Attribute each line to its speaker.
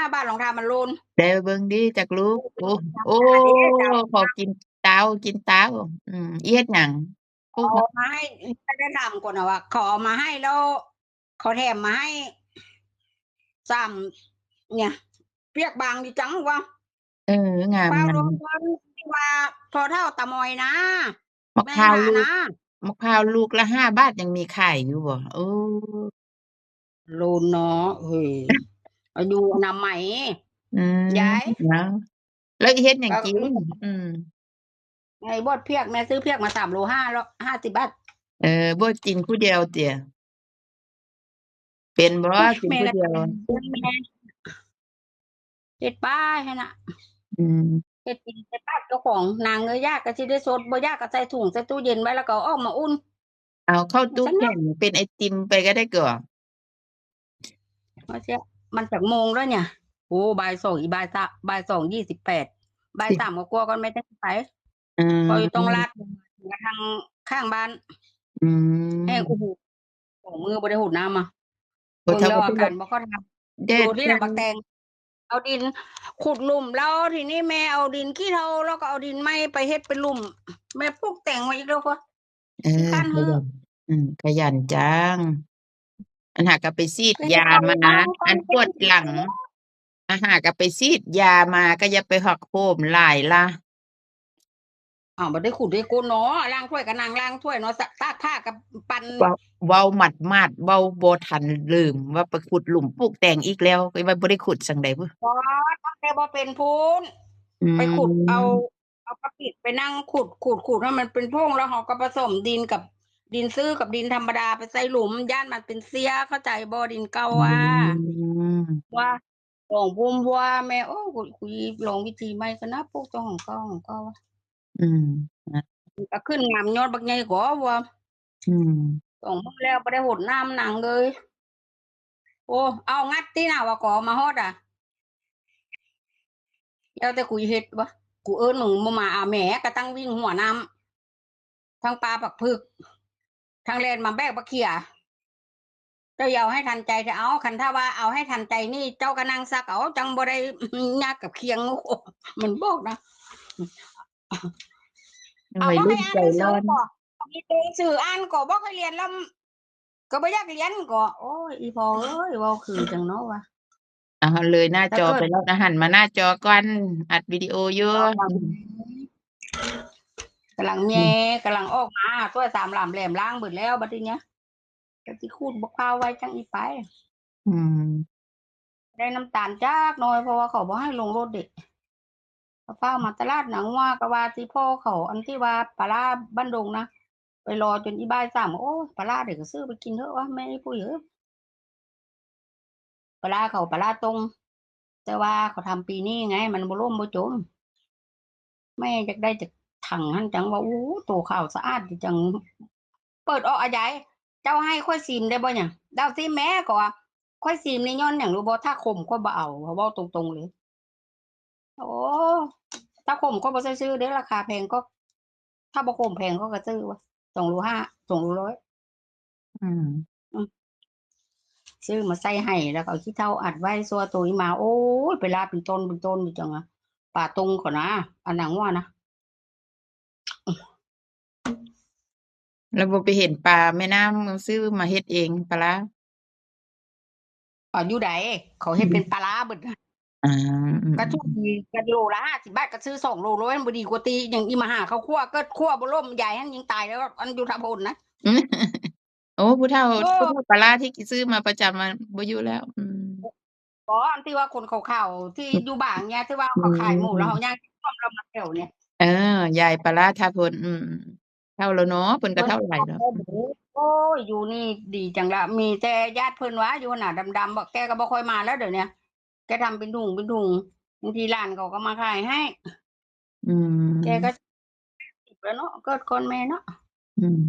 Speaker 1: ห้าบาทรองเท้ามันโลน
Speaker 2: เดี๋ยวเบิ่งดิจักลูก โอ้ โอ้ขอกินเต้า กินเต้า อืม อีเฮ็ดหยังปลู
Speaker 1: เขา
Speaker 2: ก
Speaker 1: เอามาให้ไม่ได้ทำก่อนนะว่าเขาเอามาให้แล้วเขาแถมมาให้สามเนี่ยเปียกบางดีจังวะ
Speaker 2: เออ งาม
Speaker 1: เป้า
Speaker 2: นะ
Speaker 1: รวมกันที่ว่าพอเท่าตะมอยนะ
Speaker 2: มะ
Speaker 1: แม่
Speaker 2: พร้าว
Speaker 1: มา
Speaker 2: ลูก
Speaker 1: นะ
Speaker 2: มะพร้าวลูกละห้าบาทยังมีขายอยู่บ่โอ้
Speaker 1: โลนเนาะเฮ้ยเอาดูอนามัย
Speaker 2: อืม
Speaker 1: ยาย
Speaker 2: เนาะแล้วอีเฮ็ดหยัง
Speaker 1: ก็
Speaker 2: กินอืม
Speaker 1: ไอ้บดเพียกแม่ซื้อเพียกมาสามโลห้าแล้วห้าสิบบาท
Speaker 2: เออบ่กินผู้เดียวเตี่ยเป็นบ่กิน
Speaker 1: แม่
Speaker 2: ผู้
Speaker 1: ละ
Speaker 2: เดียว
Speaker 1: แม่เจ็ดป้ายให้น่ะ
Speaker 2: อืม
Speaker 1: เจ็ดกินเจ็ดป้ายเจ้าของนางเงยยากก็สิได้สดบ่ยากก็ใส่ถุงใส่ตู้เย็นไว้แล้วก็เอาออกมาอุ่น
Speaker 2: เอาเข้าตู้
Speaker 1: ฉันเนาะ
Speaker 2: แข็งเป็นไอติมไปก็ได้ก่อ
Speaker 1: ว่าเสีย มันจากโมงแล้วเนี่ยโอ้บ่ายสองอีบ่ายสามบ่ายสองยี่สิบแปดบ่ายสามก็กลัวกันไม่ได้ไป
Speaker 2: อืม
Speaker 1: พออยู่ตรงลาดกระทางข้างบ้าน
Speaker 2: อืม
Speaker 1: แห้งกูหูของมือบริหูดน้ำอะ
Speaker 2: โอ้
Speaker 1: เบิ่ง
Speaker 2: ถ้า
Speaker 1: แล้ว
Speaker 2: บ่
Speaker 1: อา
Speaker 2: เป็น
Speaker 1: การบ่ค่อยทำ
Speaker 2: เด็
Speaker 1: ดู
Speaker 2: ด
Speaker 1: ที่ไหนบักแตงเอาดินขุดหลุมแล้วทีนี้แม่เอาดินขี้เทาแล้วก็เอาดินไม้ไปเฮ็ดเป็นหลุม แม่ปลูกแต่งไว้อีกแล้วก็
Speaker 2: เออ
Speaker 1: ขั้น
Speaker 2: ข
Speaker 1: หื้อ
Speaker 2: ยันอืมขยันจัง อันหากก็ไปซีด
Speaker 1: ไปเฮ็ด
Speaker 2: ยา
Speaker 1: เอา
Speaker 2: มา
Speaker 1: เอา
Speaker 2: อันปวดหลังอาหากก็ไปซีดยามาก็อย่าไปหักโหมหลายล่ะ
Speaker 1: อ้าวบ่ได้ขุดได้โกนเนาะล้างถ้วยกับนางล้างถ้วยเนาะซักตากผ้ากับปั่น
Speaker 2: เว้าเว้าหมัดมาดเว้าบ่ทันลืม ว่าไปขุดหลุมปลูกแตงอีกแล้วก็ว่าบ่ได้ขุดจังได๋บ่
Speaker 1: บ่ตั้งแต่บ่เป็นพูน
Speaker 2: อืม
Speaker 1: ไปขุดเอาเอากระปิดไปนั่งขุดขุดขุดให้มันเป็นโพรงแล้วเขาก็ผสมดินกับ ดินซื้อกับดินธรรมดาไปใส่หลุม ย่านมันเป็นเสียเข้าใจบ่ดินเก่าว่า
Speaker 2: อืม
Speaker 1: ว่าหลวงภูมิว่าแม่โอ้คุยคุยลองวิธีใหม่ก็นะพวกเจ้าของเก่าของเก่าว่า
Speaker 2: อืม
Speaker 1: ก็ขึ้นงามยอดบักใหญ่กว่าว่า
Speaker 2: อืม
Speaker 1: สองมื้อแล้วบ่ได้หดน้ำหนังเลย โอ้เอางัดที่น่ะว่าก่อมาฮอดอะแล้วแต่กูเฮ็ดวะกูเอิ้นมึงบ่มาอาแหมก็ตั้งวิ่งหัวน้ำทั้งปลาปักพึก ทั้งแลนมาแบกบักเขียเจ้าอย่าเอาให้ทันใจจะเอาคันถ้าว่าเอาให้ทันใจนี่เจ้าก็นั่งซักเอาจังบ่ได้ยากกับเคียงโอ้มันบอกนะเอา
Speaker 2: วัย
Speaker 1: บ่
Speaker 2: รุ่
Speaker 1: ให้
Speaker 2: น
Speaker 1: อ่าน
Speaker 2: ใจ
Speaker 1: หนังสื
Speaker 2: ร้
Speaker 1: อ
Speaker 2: อน
Speaker 1: ก่อนมีตัวหนังสืออ่านก็บ่เคยเรียนแล้วก็บ่อยากเรียนก็โอ้ยอีพอเอ้ยเว้าคือจังเนาะวะ
Speaker 2: อ่าเลยหน้า
Speaker 1: ถ้า
Speaker 2: จอ
Speaker 1: เกิด
Speaker 2: ไปแล้วนะหันมาหน้าจอก่อนอัดวิดีโออยู่
Speaker 1: กำลังแย่กำลังออกมาตัวสามหลามแหลมล้างเบิดแล้วบัดนี้เนี้ยก็สิคูดบ่ข้าวไว้จังอีไป
Speaker 2: อืม
Speaker 1: ได้น้ำตาลจักหน่อยเพราะว่าเขาบ่ให้ลงรถเด็กเอาข้าวมาตลาดหนังว่าก็ว่าที่พ่อเขาอันที่ว่าปลาร้าบ้านดงนะไปรอจนอีบ่ายสามโอ้ยปลาร้าเด็กก็ซื้อไปกินเถอะวะแม่ผู้เยอะปลาร้าเขาปลาร้าตรง แต่ว่าเขาทำปีนี้ไง มันบ่ล่มบ่จมแม่อยากได้จาก ถังหันจังว่าอู้ตัวข้าวสะอาดดีจัง เปิดออกอาใหญ่เจ้าให้ค่อยซิมได้บ่เนี่ยดาวซิมแม่ก็ว่าค่อยซิมในย้อนอย่างรู้บ่ถ้าขมก็บ่เอาเขาเว้าตรงๆเลยโอ้ถ้าขมก็บ่ใช่ซื้อเด้ราคาแพงก็ ถ้าบ่ขมแพงก็ก็ซื้อว่าสองโลห้าสองโลร้อย
Speaker 2: อืม
Speaker 1: ซื้อมาใส่ให้แล้วก็เอาขี้เท่าอัดไว้ซัวตัวอีหมา โอ้ยไปลาเป็นต้นเป็นต้นอยู่จังอะป่าตรงก่อนนะอันหนังว่านะ
Speaker 2: แล้วบ่ไปเห็นปลาแม่น้ำมันซื้อมาเฮ็ดเองปลาร้า
Speaker 1: อ่าอยู่ใดเขาเฮ็ดเป็นปลาร้าเบิดนะ
Speaker 2: อ่าอืม
Speaker 1: ก็ทุกทีกระโลละห้าสิบบาทก็ซื้อสองโลร้อยมันบ่ดีกว่าตีอย่างอีมาหาเขาคั่วก็คั่วบ่ล่มใหญ่หันยิงตายแล้วอันอยู่ทับพลนะ
Speaker 2: โอ้ผู้เฒ่า
Speaker 1: โอ้
Speaker 2: ผู้เฒ่าปลาร้าที่ซื้อมาประจำมาบ่อยู่แล้ว อืม
Speaker 1: อ๋ออันที่ว่าคนเขาข่าวๆที่อยู่บางเนี่ยที่ว่าเขาขายหมูแล้วเขาย่างความลำมาแถวเนี่ย
Speaker 2: เออยายปลาร้าทาพลอืม เท่าแล้วเนาะเพิ่นก็เท่าไหร่แล้ว
Speaker 1: โอ้ยอยู่นี่ดีจังละมีแต่ญาติเพิ่นวะอยู่หน้าดำๆบอกแกก็บ่ค่อยมาแล้วเดี๋ยวเนี้ยแกทำเป็นถุงเป็นถุงบางทีร้านเขาก็มาขายให้
Speaker 2: อืม
Speaker 1: แกก็ติดแล้วเนาะเกิดคนแม่เนาะ
Speaker 2: อืม